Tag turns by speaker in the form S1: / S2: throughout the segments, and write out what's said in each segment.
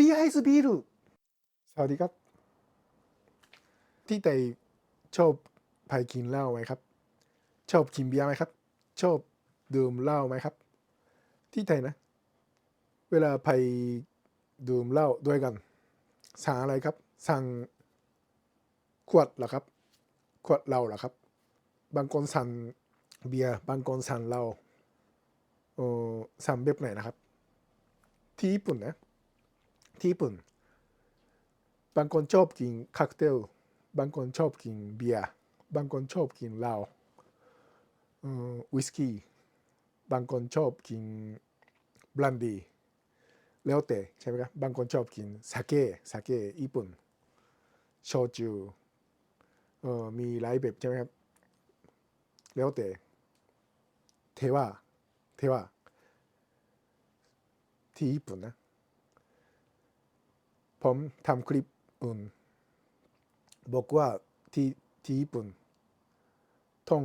S1: りあえずビールสวัสดีครับ ที่ไต่ชอบไปกินเหล้าไหมครับ ชอบกินเบียร์ไหมครับ ชอบดื่มเหล้าไหมครับ ที่ไทยนะ เวลาไปดื่มเหล้าด้วยกัน สั่งอะไรครับ สั่งขวดเหรอครับ ขวดเหล้าเหรอครับ บางคนสั่งเบียร์ บางคนสั่งเหล้าเออสั่งแบบไหนนะครับ ที่ญี่ปุ่นนะ ที่ญี่ปุ่น บางคนชอบกินค็อกเทล บางคนชอบกินเบียร์ บางคนชอบกินเหล้าวิสกี้ บางคนชอบกินบรันดีแล้วแต่ใช่ไหมครับ บางคนชอบกินสาเกสาเกญี่ปุ่น โชจูเออมีหลายแบบใช่ไหมครับ แล้วแต่ เทว่า เทว่าที่ญี่ปุ่นนะ ผมทำคลิปอื่นบอกว่าที่ที่ญี่ปุ่นต้อง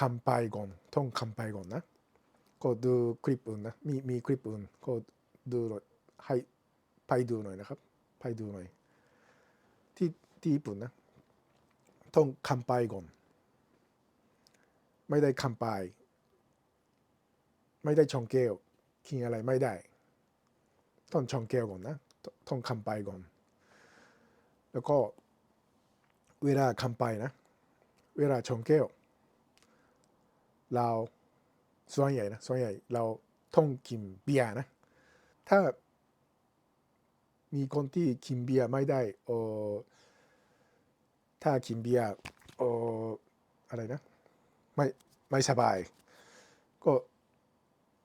S1: คำไปก่อนต้องคำไปก่อนนะก็ดูคลิปอื่นนะมีมีคลิปอื่นก็ดูหน่อยให้ไปดูหน่อยนะครับไปดูหน่อยที่ที่ญี่ปุ่นนะต้องคำไปก่อนไม่ได้คำไปไม่ได้ชงแก้วกินอะไรไม่ได้ ต้องชงแก้วก่อนนะ ต้องคำไปก่อน แล้วก็เวลาคำไปนะ เวลาชงแก้วเราส่วนใหญ่นะส่วนใหญ่เราต้องกินเบียร์นะ ถ้ามีคนที่กินเบียร์ไม่ได้เออถ้ากินเบียร์เอออะไรนะ ไม่ไม่สบาย ก็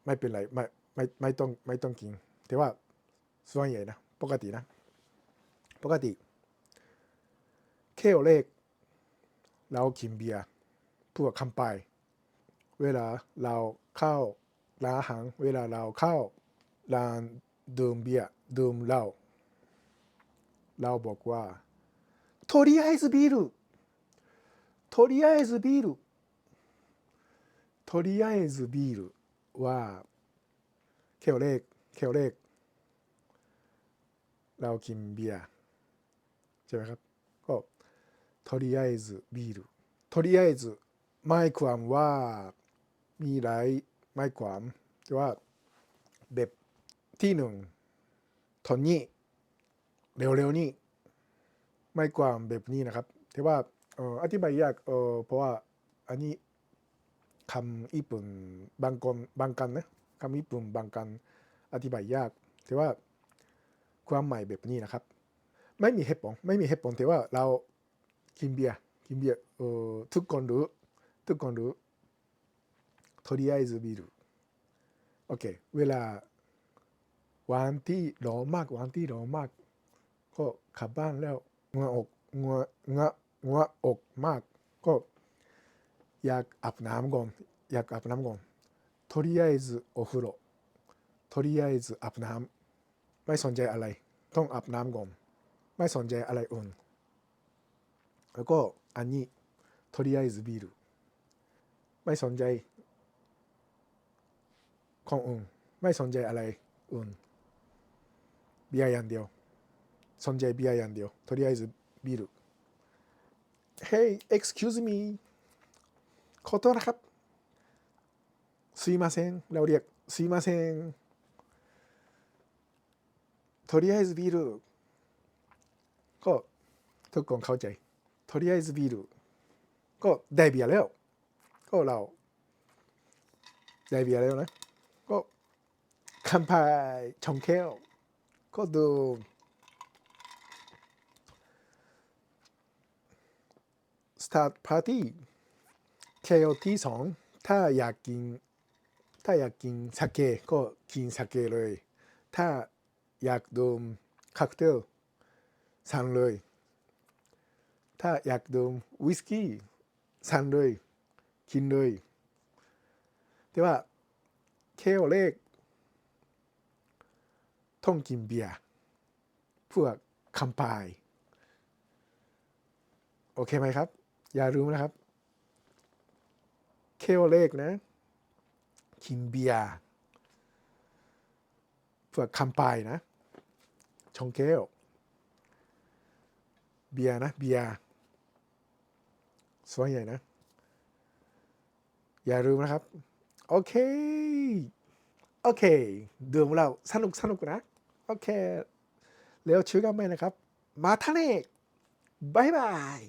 S1: ไม่เป็นไรไม่ไม่ไม่ต้องไม่ต้องกิน แต่ว่าส่วนใหญ่นะ ปกตินะ ปกติแค่เลขเรากินเบียร์เพื่อคำไป เวลาเราเข้าร้านอาหารเวลาเราเข้าร้านดื่มเบียร์ดื่มเหล้าเราบอกว่าとりあえずビールとりあえずビールとりあえずビールว่าแค่เลขแค่เลข เรากินเบียร์ใช่ไหมครับ ก็とりあえずビールとりあえずหมายความว่ามีหลายหมายความแต่ว่าแบบที่หนึ่งตอนนี้เร็วๆนี้หมายความแบบนี้นะครับแต่ว่าเอ่ออธิบายยากเออเพราะว่าอันนี้คำญี่ปุ่นบางคนบางกันนะคำญี่ปุ่นบางกันอธิบายยากแต่ว่า ความหมายแบบนี้นะครับ ไม่มีเหตุผลไม่มีเหตุผลแต่ว่าเรากินเบียร์กินเบียร์เออทุกคนรู้ทุกคนรู้とりあえずビールโอเค เวลาวันที่ร้อนมากวันที่ร้อนมาก ก็กลับบ้านแล้วเหงาอกเหงาเหงาเหงาอกมาก ก็อยากอาบน้ำก่อนอยากอาบน้ำก่อนとりあえずお風呂とりあえずอาบน้ำ ไม่สนใจอะไร ต้องอาบน้ำก่อนไม่สนใจอะไรอื่น แล้วก็อันนี้とりあえずビールไม่สนใจของอื่นไม่สนใจอะไรอื่นเบียร์อย่างเดียว สนใจเบียร์อย่างเดียวとりあえずビール Hey excuse me ขอโทษนะครับすいませんเราเรียกすいません とりあえずビールก็ทุกคนเข้าใจとりあえずビールก็ได้เบียร์แล้ว ก็เราได้เบียร์แล้วนะ ก็คัมพายชงแก้วก็ดูสตาร์ทปาร์ตี้แก้วที่สองถ้าอยากกิน ถ้าอยากกินสเกก็กินสเกเลย ถ้า อยากดื่มค็อกเทลสั่งเลย ถ้าอยากดื่มวิสกี้สั่งเลยกินเลยแต่ว่าแค่เลขต้องกินเบียร์เพื่อคำปายโอเคไหมครับ อย่าลืมนะครับเคลเลขนะกินเบียร์เพื่อคำปายนะ ชองเกลเบียนะเบียส่วนใหญ่นะ อย่าลืมนะครับ โอเค โอเคดื่มเราสนุกสนุกนะ โอเค แล้วเชื่อกันไหมนะครับ มาท่าเนกบายบาย